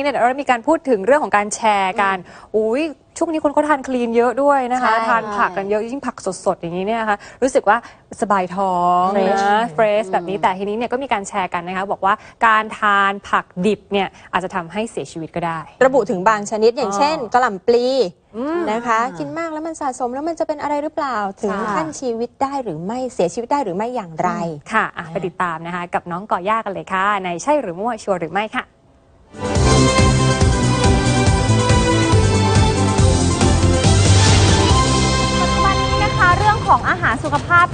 นี่เนี่ยเดี๋ยวเรามีการพูดถึงเรื่องของการแชร์กันอุ้ยช่วงนี้คนเขาทานคลีนเยอะด้วยนะคะ ใช่ทานผักกันเยอะยิ่งผักสดๆอย่างนี้เนี่ยนะคะรู้สึกว่าสบายท้อง Fresh นะเฟรชแบบนี้แต่ทีนี้เนี่ยก็มีการแชร์กันนะคะบอกว่าการทานผักดิบเนี่ยอาจจะทำให้เสียชีวิตก็ได้ ระบุถึงบางชนิดอย่างอ๋อเช่นกระหล่ำปลีอืม นะคะ กินมากแล้วมันสะสมแล้วมันจะเป็นอะไรหรือเปล่า ถึงค่ะ ขั้นชีวิตได้หรือไม่เสียชีวิตได้หรือไม่อย่างไร ค่ะอะไปติดตามนะคะ กับน้องก่อย่ากันเลยค่ะ ในใช่หรือมั่วชัวร์หรือไม่ค่ะ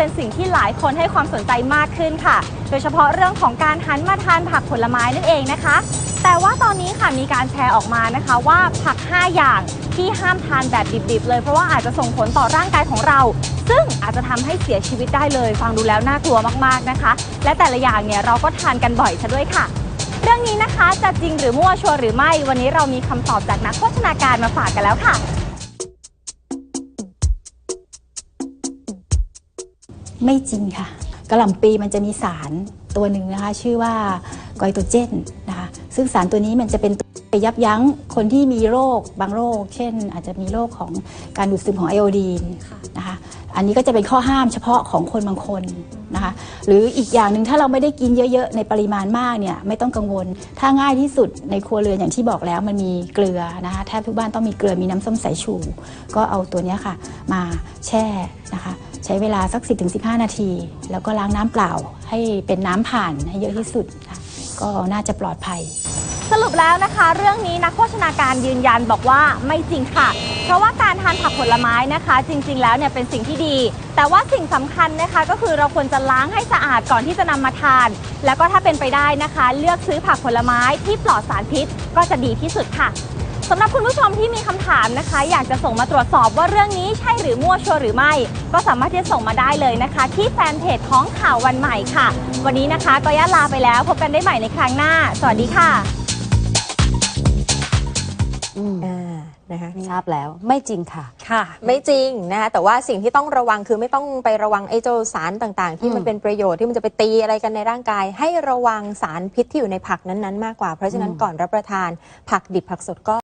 เป็นสิ่งที่หลายคนให้ความสนใจมากขึ้นค่ะ โดยเฉพาะเรื่องของการหันมาทานผักผลไม้นั่นเองนะคะ แต่ว่าตอนนี้ค่ะมีการแชร์ออกมานะคะว่าผัก 5 อย่างที่ห้ามทานแบบดิบๆ เลย เพราะว่าอาจจะส่งผลต่อร่างกายของเรา ซึ่งอาจจะทำให้เสียชีวิตได้เลย ฟังดูแล้วน่ากลัวมากๆนะคะ และแต่ละอย่างเนี่ยเราก็ทานกันบ่อยซะด้วยค่ะ เรื่องนี้นะคะจะจริงหรือมั่วชัวร์หรือไม่ วันนี้เรามีคำตอบจากนักโภชนาการมาฝากกันแล้วค่ะ ไม่จริงค่ะกระหล่ำปีมันจะมีสารตัวหนึ่งนะคะ ชื่อว่าไกลโตเจนนะคะซึ่งสารตัวนี้มันจะเป็นไปยับยั้งคนที่มีโรคบางโรค เช่น อาจจะมีโรคของการดูดซึมของไอโอดีนนะคะอันนี้ก็จะเป็นข้อห้ามเฉพาะของคนบางคนนะคะหรืออีกอย่างหนึ่งถ้าเราไม่ได้กินเยอะๆ ในปริมาณมากเนี่ยไม่ต้องกังวล ถ้าง่ายที่สุดในครัวเรือนอย่างที่บอกแล้วมันมีเกลือนะคะแทบทุกบ้านต้องมีเกลือมีน้ำส้มสายชู ก็เอาตัวนี้ค่ะ มา แช่นะคะใช้เวลาสัก 10-15 นาที แล้วก็ล้างน้ำเปล่าให้เป็นน้ำผ่านให้เยอะที่สุดค่ะก็น่าจะปลอดภัย สรุปแล้วนะคะ เรื่องนี้นักโภชนาการยืนยันบอกว่าไม่จริงค่ะ เพราะว่าการทานผักผลไม้นะคะ จริง ๆ แล้วเนี่ยเป็นสิ่งที่ดี แต่ว่าสิ่งสำคัญนะคะ ก็คือเราควรจะล้างให้สะอาดก่อนที่จะนำมาทาน แล้วก็ถ้าเป็นไปได้นะคะ เลือกซื้อผักผลไม้ที่ปลอดสารพิษก็จะดีที่สุดค่ะ สำหรับคุณผู้ชมที่มีคำถามนะคะ อยากจะส่งมาตรวจสอบว่าเรื่องนี้ใช่หรือมั่วชัวร์หรือไม่ ก็สามารถที่จะส่งมาได้เลยนะคะ ที่แฟนเพจของข่าววันใหม่ค่ะ วันนี้นะคะก็ย่าลาไปแล้วพบกันได้ใหม่ในครั้งหน้า สวัสดีค่ะอ่านะคะทราบแล้วไม่จริงค่ะ ค่ะ ไม่จริงนะคะแต่ว่าสิ่งที่ต้องระวังคือไม่ต้องไประวังไอ้เจ้าสารต่างๆ ที่มันเป็นประโยชน์ที่มันจะไปตีอะไรกันในร่างกาย ให้ระวังสารพิษที่อยู่ในผักนั้นๆ มากกว่าเพราะฉะนั้นก่อนรับประทานผักดิบผักสดก็